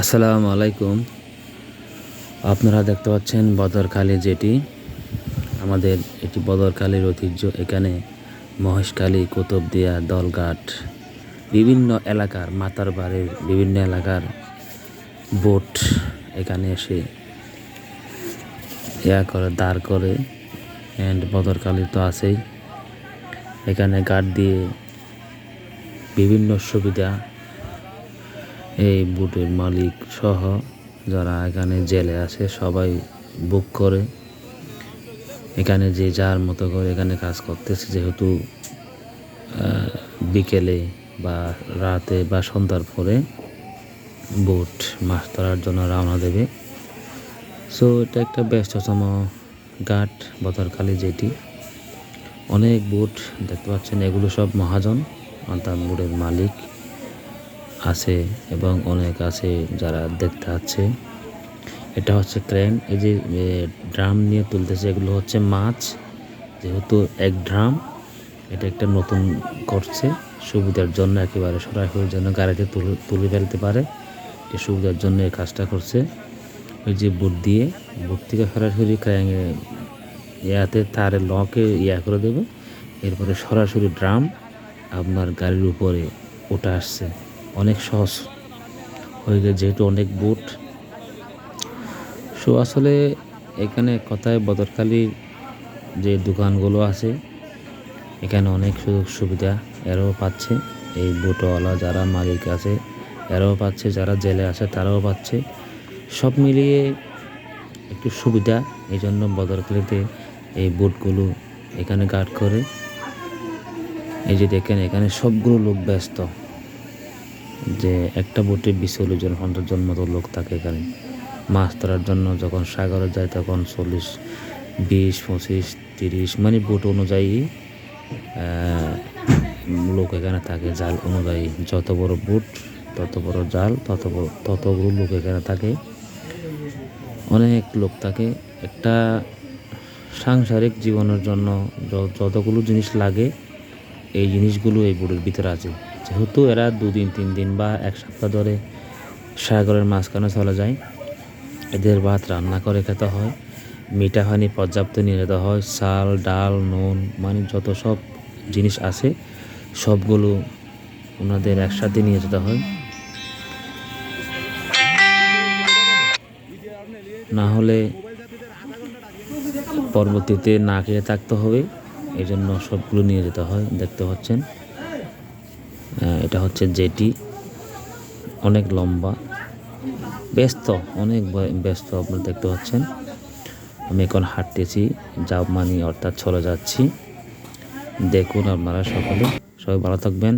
আসসালামু আলাইকুম। আপনারা দেখতে পাচ্ছেন বদরখালী যেটি। আমাদের এটি বদরকালীর ঐতিহ্য। এখানে মহেশখালী, কুতুবদিয়া, দলঘাট, বিভিন্ন এলাকার, মাতার বাড়ির বিভিন্ন এলাকার বোট এখানে এসে ইয়া করে, দাঁড় করে। অ্যান্ড বদরকালী তো আছেই। এখানে গার্ড দিয়ে বিভিন্ন সুবিধা এই বুটের মালিক সহ যারা এখানে জেলে আছে, সবাই বুক করে। এখানে যে যার মতো করে এখানে কাজ করতেছে, যেহেতু বিকেলে বা রাতে বা সন্ধ্যার পরে বোট মাছ ধরার জন্য রওনা দেবে। সো এটা একটা ব্যস্ততম ঘাট বতরখালী যেটি। অনেক বোট দেখতে পাচ্ছেন, এগুলো সব মহাজন অর্থাৎ বোটের মালিক। আছে এবং অনেক আছে যারা দেখতে আছে। এটা হচ্ছে ক্রেন। এই যে ড্রাম নিয়ে তুলতেছে, এগুলো হচ্ছে মাছ। যেহেতু এক ড্রাম, এটা একটা নতুন করছে। সুবিধার জন্য একেবারে সরাসরি যেন গাড়িতে তুলে তুলে ফেলতে পারে। এই সুবিধার জন্য এই কাজটা করছে। ওই যে বুট দিয়ে, বুট থেকে সরাসরি ক্র্যাঙে ইয়াতে তারে লকে ইয়া করে দেবে। এরপরে সরাসরি ড্রাম আপনার গাড়ির উপরে ওটা আসছে। অনেক সহজ হয়ে গেছে, যেহেতু অনেক বুট সো আসলে এখানে কথায় বদরখালীর যে দোকানগুলো আছে, এখানে অনেক সুযোগ সুবিধা এরাও পাচ্ছে। এই বুটওয়ালা যারা মালিক আছে, এরাও পাচ্ছে, যারা জেলে আছে তারাও পাচ্ছে। সব মিলিয়ে একটু সুবিধা এই জন্য বদরকালিতে এই বুটগুলো এখানে গার্ড করে। এই যে দেখেন, এখানে সবগুলো লোক ব্যস্ত। যে একটা বোটে বিশ চল্লিশ জন, পঞ্চাশ জন মতো লোক থাকে এখানে। মাছ ধরার জন্য যখন সাগরে যায় তখন চল্লিশ, বিশ, পঁচিশ, তিরিশ মানে বোট অনুযায়ী লোক এখানে থাকে, জাল অনুযায়ী। যত বড় বোট, তত বড় জাল, তত বড় ততগুলো লোক এখানে থাকে। অনেক লোক থাকে। একটা সাংসারিক জীবনের জন্য যতগুলো জিনিস লাগে, এই জিনিসগুলো এই বোটের ভিতরে আছে। যেহেতু এরা দুদিন তিন দিন বা এক সপ্তাহ ধরে সাগরের মাঝখানে চলে যায়। এদের ভাত রান্না করে খেতে হয়। মিঠা পানি পর্যাপ্ত নিয়ে যেতে হয়। চাল, ডাল, নুন মানে যত সব জিনিস আছে, সবগুলো ওনাদের একসাথে নিয়ে যেতে হয়। না হলে পরবর্তীতে না খেয়ে থাকতে হবে। এই জন্য সবগুলো নিয়ে যেতে হয়, দেখতে পাচ্ছেন। এটা হচ্ছে জেটি। অনেক লম্বা। ব্যস্ত, অনেক ব্যস্ত আপনারা দেখতে পাচ্ছেন। আমি এখন হাঁটতেছি যা মানি অর্থাৎ চলে যাচ্ছি। দেখুন আপনারা সকলে। সবাই ভালো থাকবেন।